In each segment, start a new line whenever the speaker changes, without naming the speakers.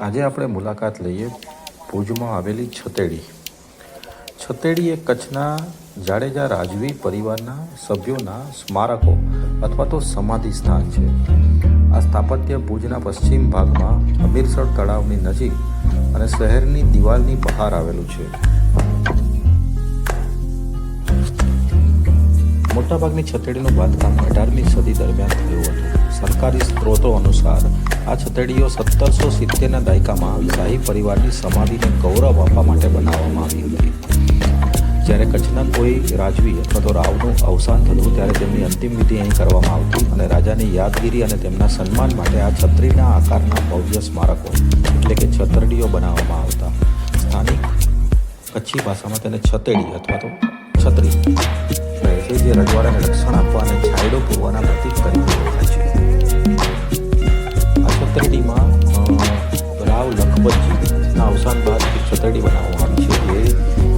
આજે આપણે મુલાકાત લઈએ ભુજમાં આવેલી છતેડી. છતેડી એ કચ્છના જાડેજા રાજવી પરિવારના સભ્યોના સ્મારકો અથવા તો સમાધિ સ્થાન છે. આ સ્થાપત્ય ભુજના પશ્ચિમ ભાગમાં અમીરસર તળાવની નજીક અને શહેરની દિવાલની બહાર આવેલું છે. મોટાભાગની છતેડીનું બાંધકામ અઢારમી સદી દરમિયાન થયું હતું. સરકારી સ્ત્રોતો અનુસાર આ છતડીઓ સત્તરસો સિત્તેરના દાયકામાં શાહી પરિવારની સમાધિને ગૌરવ આપવા માટે બનાવવામાં આવી હતી. જ્યારે કચ્છના કોઈ રાજવી અથવા તો રાવનું અવસાન થતું ત્યારે તેમની અંતિમ વિધિ અહીં કરવામાં આવતી અને રાજાની યાદગીરી અને તેમના સન્માન માટે આ છત્રીના આકારના ભવ્ય સ્મારકો એટલે કે છતરડીઓ બનાવવામાં આવતા. સ્થાનિક કચ્છી ભાષામાં તેને છતેડી અથવા તો છત્રી કહે છે, જે રજવાડાને રક્ષણ આપવા અને છાંયડો પૂરવાના અવસાન બાદ છતરડી બનાવવામાં આવી છે.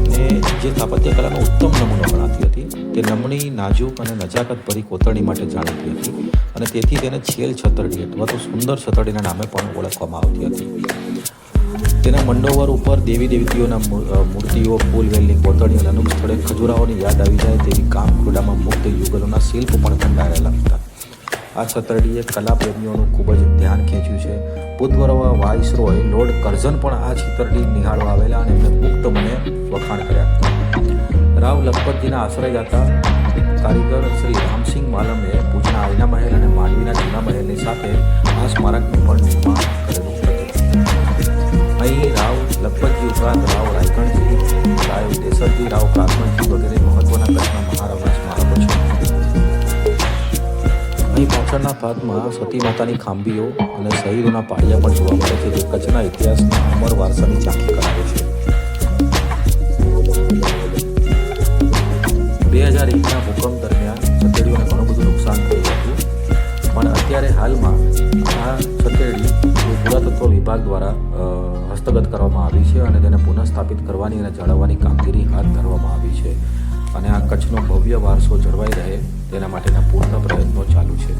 જે ને જે સ્થાપત્ય કલાનો ઉત્તમ નમૂનો ગણાતી હતી, તે નમણી, નાજુક અને નજાકતભરી કોતરણી માટે જાણીતી હતી અને તેથી તેને છેલ છતરડી અથવા તો સુંદર છતરડીના નામે પણ ઓળખવામાં આવતી હતી. તેના મંડોવર ઉપર દેવી દેવતીઓના મૂર્તિઓ, ફૂલ, વેલની કોતરણી અને અનુક સ્થળે ખજુરાઓની યાદ આવી જાય તેવી કામ ખોડામાં મુક્ત યુગલોના શિલ્પ પણ કંડારેલા હતા. આ છતરડીએ કલાપ્રેમીઓનું ખૂબ જ ધ્યાન ખેંચ્યું છે. ભૂતપૂર્વ વાઇસરોય લોર્ડ કરઝન પણ આ છતરડી નિહાળવા આવેલા અને એમને મુક્ત મને વખાણ કર્યા. રાવ લખપતજીના આશ્રયદાતા કારીગર શ્રી રામસિંહ માલમે ભુજના આયના મહેલ અને માંડવીના જૂના મહેલની સાથે આ સ્મારકનું પણ નિર્માણ કરેલું અહીં રાવ લખપતજી ઉપરાંત રાવ રાયકણજી રાવ દેસરજી, રાવ પ્રાથમણજી વગેરે પાછળના ભાગમાં સતી માતાની ખાંભીઓ અને શહીદોના પાળિયા પણ જોવા મળે છે. જે કચ્છના ઇતિહાસના અમર વારસાની ઝાંખી કરાવે છે. બે હજાર એકના ભૂકંપ દરમિયાન છતેડીઓને ઘણું બધું નુકસાન થયું હતું પણ અત્યારે હાલમાં આ છતેડી પુરાતત્વ વિભાગ દ્વારા હસ્તગત કરવામાં આવી છે અને તેને પુનઃસ્થાપિત કરવાની અને જાળવવાની કામગીરી હાથ ધરવામાં આવી છે. અને આ કચ્છનો ભવ્ય વારસો જળવાઈ રહે તેના માટેના પૂર્ણ પ્રયત્નો ચાલુ છે.